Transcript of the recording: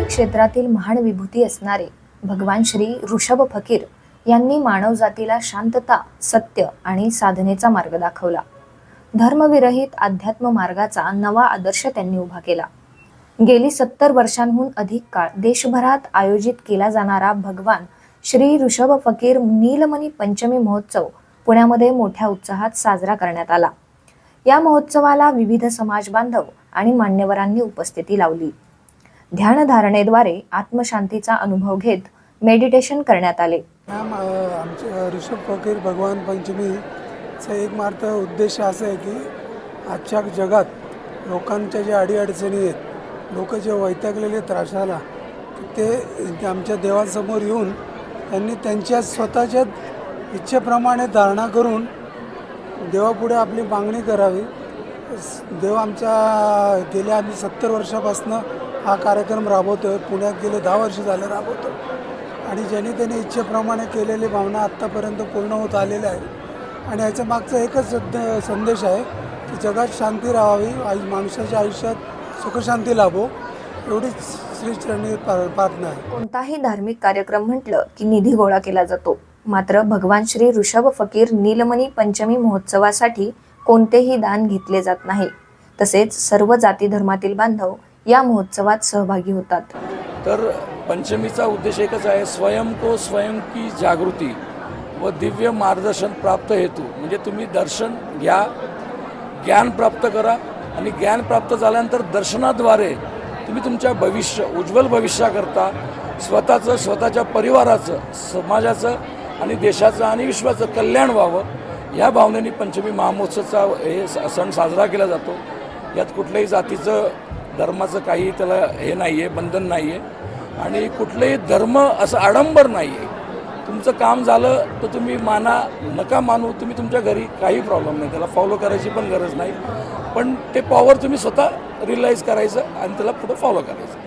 क्षेत्रातील महान विभूती असणारे भगवान श्री ऋषभ फकीर यांनी मानवजातीला शांतता सत्य आणि साधनेचा मार्ग दाखवला. धर्मविरहित अध्यात्म मार्गाचा नवा आदर्श त्यांनी उभा केला. गेली सत्तर वर्षांहून अधिक काळ देशभरात आयोजित केला जाणारा भगवान श्री ऋषभ फकीर नीलमणी पंचमी महोत्सव पुण्यामध्ये मोठ्या उत्साहात साजरा करण्यात आला. या महोत्सवाला विविध समाज बांधव आणि मान्यवरांनी उपस्थिती लावली. ध्यानधारणेद्वारे आत्मशांतीचा अनुभव घेत मेडिटेशन करण्यात आले. मॅम आमचे ऋषभ फकीर भगवान पंचमीचा एक मात्र उद्देश असा आहे की आजच्या जगात लोकांच्या ज्या अडीअडचणी आहेत लोक जे वैतागलेले त्रासाला ते ते आमच्या देवासमोर येऊन त्यांनी त्यांच्या स्वतःच्या इच्छेप्रमाणे धारणा करून देवापुढे आपली मागणी करावी. देव आमच्या गेल्या आम्ही सत्तर वर्षापासून हा कार्यक्रम राबवतो आहे पुण्यात गेले दहा वर्ष झाले राबवतो. आणि ज्याने त्याने इच्छेप्रमाणे केलेली भावना आत्तापर्यंत पूर्ण होत आलेल्या आहे आणि याच्या मागचा एकच संदेश आहे की जगात शांती राहावी आई माणसाच्या आयुष्यात सुखशांती लाभो एवढीच श्रीचरणी प्रार्थना आहे. कोणताही धार्मिक कार्यक्रम म्हटलं की निधी गोळा केला जातो. मात्र भगवान श्री ऋषभ फकीर नीलमणी पंचमी महोत्सवासाठी कोणतेही दान घेतले जात नाही. तसेच सर्व जाती धर्मातील बांधव या महोत्सवात सहभागी होतात. तर पंचमीचा उद्देश एकच आहे स्वयं को स्वयं की जागृती व दिव्य मार्गदर्शन प्राप्त हेतू. म्हणजे तुम्ही दर्शन घ्या ज्ञान प्राप्त करा आणि ज्ञान प्राप्त झाल्यानंतर दर्शनाद्वारे तुम्ही तुमच्या भविष्य उज्ज्वल भविष्याकरता स्वतःचं स्वतःच्या परिवाराचं समाजाचं आणि देशाचं आणि विश्वाचं कल्याण व्हावं. या भावनेने पंचमी महामहोत्सवचा हे स- सण साजरा केला जातो. यात कुठल्याही जातीचं धर्माचं काही त्याला हे नाही आहे बंधन नाही आहे आणि कुठलंही धर्म असं आडंबर नाही आहे तुमचं काम झालं तर तुम्ही माना नका मानू तुम्ही तुमच्या घरी काही प्रॉब्लेम नाही. त्याला फॉलो करायची पण गरज नाही. पण ते पॉवर तुम्ही स्वतः रिअलाईज करायचं आणि त्याला पुढं फॉलो करायचं.